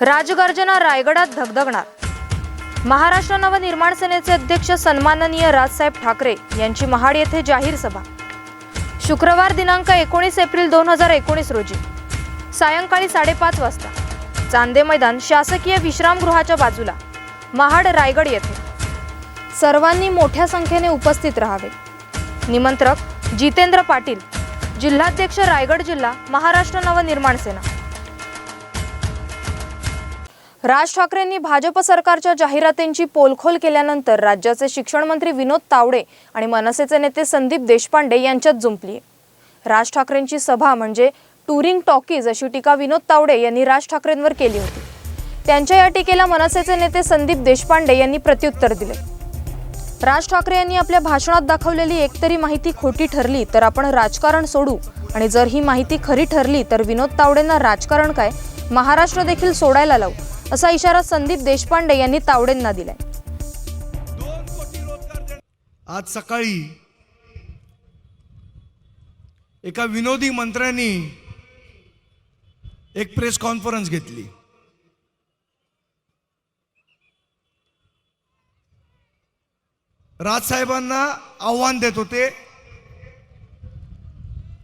राजगर्जना रायगडात धगधगणार. महाराष्ट्र नवनिर्माण सेनेचे अध्यक्ष सन्माननीय राजसाहेब ठाकरे यांची महाड येथे जाहीर सभा. शुक्रवार दिनांक एकोणीस एप्रिल दोन हजार एकोणीस रोजी. सायंकाळी साडेपाच वाजता. चांदे मैदान शासकीय विश्रामगृहाच्या बाजूला. महाड रायगड येथे. सर्वांनी मोठ्या संख्येने उपस्थित राहावे. निमंत्रक जितेंद्र पाटील जिल्हाध्यक्ष रायगड जिल्हा महाराष्ट्र नवनिर्माण सेना. राज ठाकरेंनी भाजप सरकारच्या जाहिरातींची पोलखोल केल्यानंतर राज्याचे शिक्षण मंत्री विनोद तावडे आणि मनसेचे नेते संदीप देशपांडे यांच्यात जुंपली. राज ठाकरेंची सभा म्हणजे टुरिंग टॉकीज अशी टीका विनोद तावडे यांनी राज ठाकरेंवर केली होती. त्यांच्या या टीकेला मनसेचे नेते संदीप देशपांडे यांनी प्रत्युत्तर दिले. राज ठाकरे यांनी आपल्या भाषणात दाखवलेली एकतरी माहिती खोटी ठरली तर आपण राजकारण सोडू आणि जर ही माहिती खरी ठरली तर विनोद तावडेंना राजकारण काय? महाराष्ट्र देखील सोडायला लावू. असा इशारा संदीप देशपांडे यांनी तावडेंना दिलाय. आज सकाळी एका विनोदी मंत्र्यांनी एक प्रेस कॉन्फरन्स घेतली. राजसाहेबांना आव्हान देत होते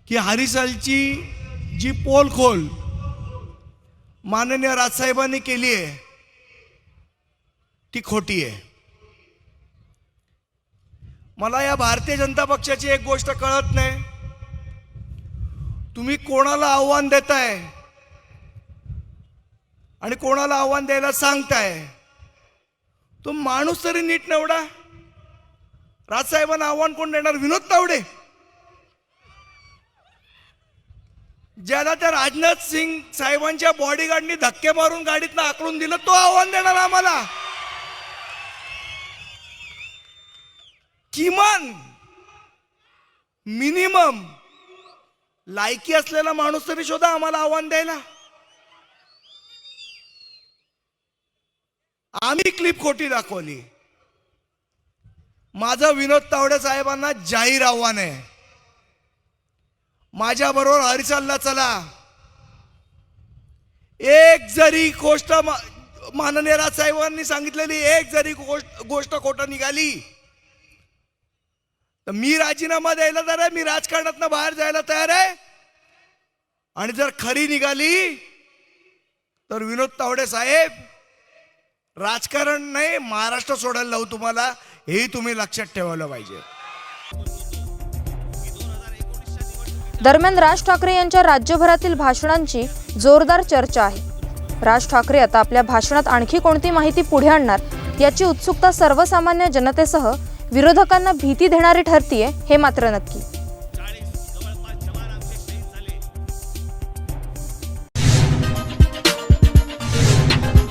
की हरिसालची जी पोलखोल माननीय राजसाहेबांनी केली आहे. ती खोटी आहे. मला या भारतीय जनता पक्षाची एक गोष्ट कळत नाही. तुम्ही कोणाला आव्हान देताय? आणि कोणाला आव्हान द्यायला सांगताय? तो माणूस तरी नीट निवडा. राजसाहेबांना आव्हान कोण देणार? विनोद तावडे. ज्याला त्या राजनाथ सिंग साहेबांच्या बॉडीगार्डनी धक्के मारून गाडीतनं आकडून दिलं तो आव्हान देणार आम्हाला. किमान मिनिमम लायकी असलेला माणूस तरी शोधा आम्हाला आव्हान द्यायला. आम्ही क्लिप खोटी दाखवली. माझं विनोद तावडे साहेबांना जाहीर आव्हान आहे. माझ्याबरोबर हरिचालला चला. एक जरी गोष्ट माननीय राजसाहेबांनी सांगितलेली एक जरी गोष्ट गोष्ट खोटं निघाली तर मी राजीनामा द्यायला तयार आहे मी राजकारणातनं बाहेर जायला तयार आहे. आणि जर खरी निघाली तर विनोद तावडे साहेब राजकारण नाही महाराष्ट्र सोडायला लावू तुम्हाला हेही तुम्ही लक्षात ठेवायला पाहिजे. दरम्यान राज ठाकरे यांच्या राज्यभरातील भाषणांची जोरदार चर्चा आहे. राज ठाकरे आता आपल्या भाषणात आणखी कोणती माहिती पुढे आणणार याची उत्सुकता सर्वसामान्य जनतेसह विरोधकांना भीती देणारी ठरतीये हे मात्र नक्की.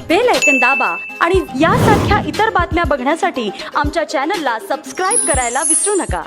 बेल ऐकन दाबा आणि यासारख्या इतर बातम्या बघण्यासाठी आमच्या चॅनलला सबस्क्राईब करायला विसरू नका.